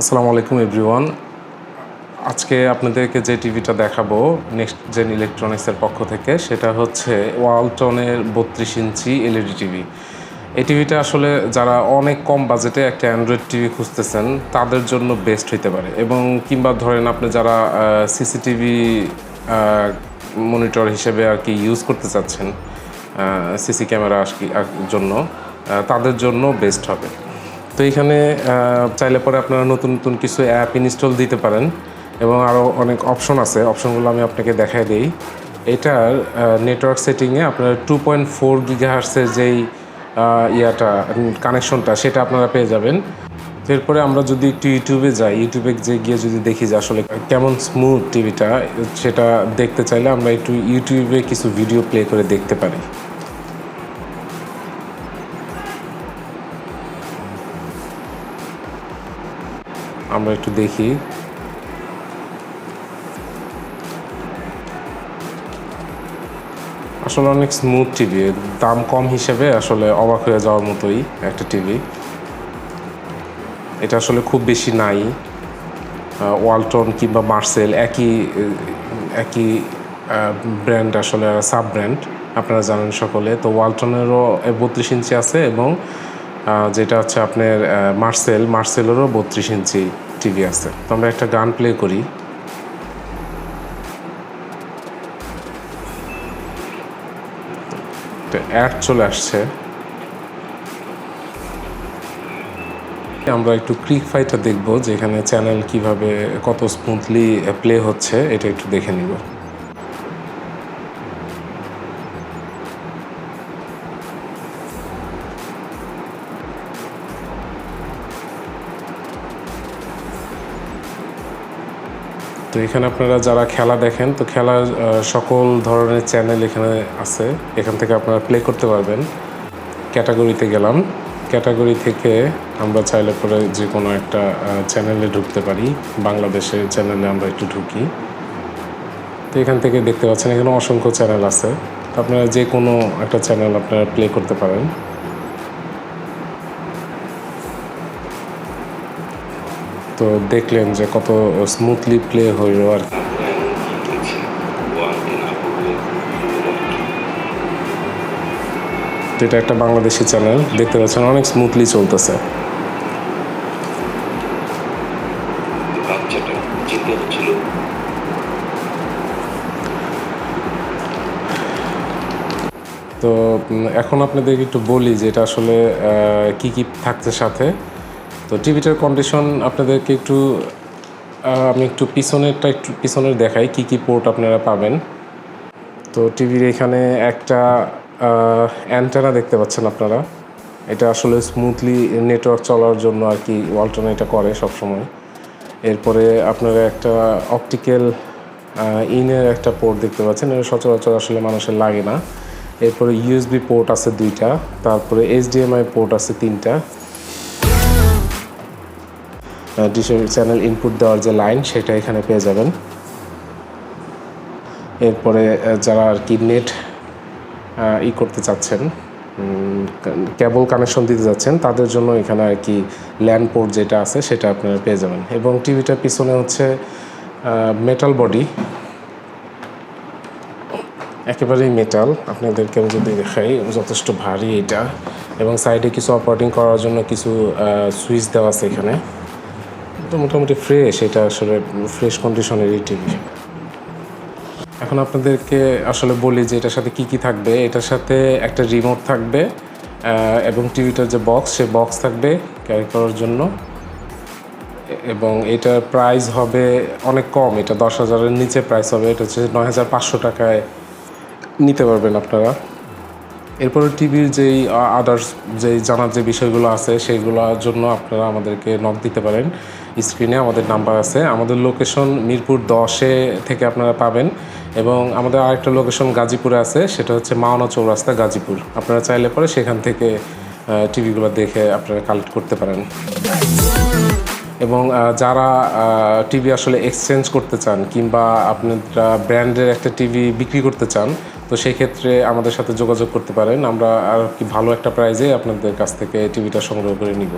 আসসালামু আলাইকুম, এভরিওয়ান। আজকে আপনাদেরকে যে টিভিটা দেখাবো, নেক্সট জেন ইলেকট্রনিক্সের পক্ষ থেকে, সেটা হচ্ছে ওয়ালটনের বত্রিশ ইঞ্চি এলইডি টিভি। এই টিভিটা আসলে যারা অনেক কম বাজেটে একটা অ্যান্ড্রয়েড টিভি খুঁজতেছেন, তাদের জন্য বেস্ট হইতে পারে। এবং কিংবা ধরেন আপনি যারা সিসিটিভি মনিটর হিসেবে আর কি ইউজ করতে চাচ্ছেন সিসি ক্যামেরা জন্য তাদের জন্য বেস্ট হবে। তো এখানে চাইলে পরে আপনারা নতুন নতুন কিছু অ্যাপ ইনস্টল দিতে পারেন এবং আরও অনেক অপশন আছে। অপশনগুলো আমি আপনাকে দেখাই দিই। এটার নেটওয়ার্ক সেটিংয়ে আপনার টু পয়েন্ট ফোর গিগাহার্সের যেই ইয়াটা কানেকশনটা সেটা আপনারা পেয়ে যাবেন। এরপরে আমরা যদি একটু ইউটিউবে যাই, ইউটিউবে যে গিয়ে যদি দেখি যে আসলে কেমন স্মুথ টিভিটা সেটা দেখতে চাইলে আমরা একটু ইউটিউবে কিছু ভিডিও প্লে করে দেখতে পারি। আমরা একটু দেখি। আসলে অনেক স্মুথ টিভি দাম কম হিসেবে আসলে অবাক হয়ে যাওয়ার মতোই একটা টিভি এটা আসলে খুব বেশি নাই। ওয়ালটন কিংবা মার্সেল একই একই ব্র্যান্ড আসলে সাব ব্র্যান্ড আপনারা জানেন সকলে। তো ওয়ালটনেরও বত্রিশ ইঞ্চি আছে এবং যেটা হচ্ছে আপনার মার্সেল মার্সেলেরও বত্রিশ ইঞ্চি টিভি আছে। তো আমরা একটা গান প্লে করি। অ্যাড চলে আসছে। আমরা একটু ক্রিক ফাইটটা দেখব যে এখানে চ্যানেল কীভাবে, কত স্মুথলি প্লে হচ্ছে, এটা একটু দেখে নিব। তো এখানে আপনারা যারা খেলা দেখেন, তো খেলার সকল ধরনের চ্যানেল এখানে আছে। এখান থেকে আপনারা প্লে করতে পারবেন। ক্যাটাগরিতে গেলাম। ক্যাটাগরি থেকে আমরা চাইলে পরে যে কোনো একটা চ্যানেলে ঢুকতে পারি। বাংলাদেশের চ্যানেলে আমরা একটু ঢুকি। তো এখান থেকে দেখতে পাচ্ছেন, এখানে অসংখ্য চ্যানেল আছে। আপনারা যে কোনো একটা চ্যানেল আপনারা প্লে করতে পারেন। তো দেখলেন যে কত স্মুথলি প্লে হইল আর। এটা একটা বাংলাদেশি চ্যানেল দেখতে পাচ্ছেন অনেক স্মুথলি চলতেছে তো এখন আপনাদেরকে একটু বলি যে এটা আসলে কি কি থাকছে সাথে তো টিভিটার কন্ডিশন আপনাদেরকে একটু আমি একটু পিছনেরটা একটু পিছনের দেখাই কি কি পোর্ট আপনারা পাবেন। তো টিভির এখানে একটা অ্যান্টেনা দেখতে পাচ্ছেন আপনারা। এটা আসলে স্মুথলি নেটওয়ার্ক চলার জন্য আর কি ওয়ালটন এটা করে সবসময়। এরপরে আপনারা একটা অপটিক্যাল ইনের একটা পোর্ট দেখতে পাচ্ছেন। এটা সচরাচর আসলে মানুষের লাগে না। এরপরে ইউএসবি পোর্ট আছে দুইটা। তারপরে এইচডিএমআই পোর্ট আছে তিনটা। ডিশের চ্যানেল ইনপুট দেওয়ার যে লাইন সেটা এখানে পেয়ে যাবেন। এরপরে যারা আর কি নেট ই করতে চাচ্ছেন কেবল কানেকশন দিতে যাচ্ছেন, তাদের জন্য এখানে আর কি ল্যান্ড পোর্ট যেটা আছে, সেটা আপনারা পেয়ে যাবেন। এবং টিভিটার পিছনে হচ্ছে মেটাল বডি একেবারেই মেটাল আপনাদেরকে আমি যদি দেখাই, যথেষ্ট ভারী এটা। এবং সাইডে কিছু অপারেটিং করার জন্য কিছু সুইচ দেওয়া আছে এখানে। তো মোটামুটি ফ্রেশ এটা আসলে ফ্রেশ কন্ডিশনেরই টিভি এখন আপনাদেরকে আসলে বলি যে এটার সাথে কি কি থাকবে, এটার সাথে একটা রিমোট থাকবে এবং টিভিটার যে বক্স সে বক্স থাকবে ক্যারি করার জন্য। এবং এটার প্রাইস হবে অনেক কম, এটা দশ হাজারের নিচে প্রাইস হবে, এটা হচ্ছে নয় হাজার পাঁচশো টাকায় নিতে পারবেন আপনারা। এরপরে টিভির যেই আদার্স যেই জানার যে বিষয়গুলো আছে, সেইগুলোর জন্য আপনারা আমাদেরকে নক দিতে পারেন। স্ক্রিনে আমাদের নাম্বার আছে। আমাদের লোকেশন মিরপুর দশে থেকে আপনারা পাবেন। এবং আমাদের আরেকটা লোকেশন গাজীপুরে আছে, সেটা হচ্ছে মাওনা চৌরাস্তা গাজীপুর। আপনারা চাইলে পরে সেখান থেকে টিভিগুলো দেখে আপনারা কালেক্ট করতে পারেন। এবং যারা টিভি আসলে এক্সচেঞ্জ করতে চান, কিংবা আপনারা ব্র্যান্ডের একটা টিভি বিক্রি করতে চান, তো সেই ক্ষেত্রে আমাদের সাথে যোগাযোগ করতে পারেন। আমরা আর কি ভালো একটা প্রাইজে আপনাদের কাছ থেকে টিভিটা সংগ্রহ করে নিব।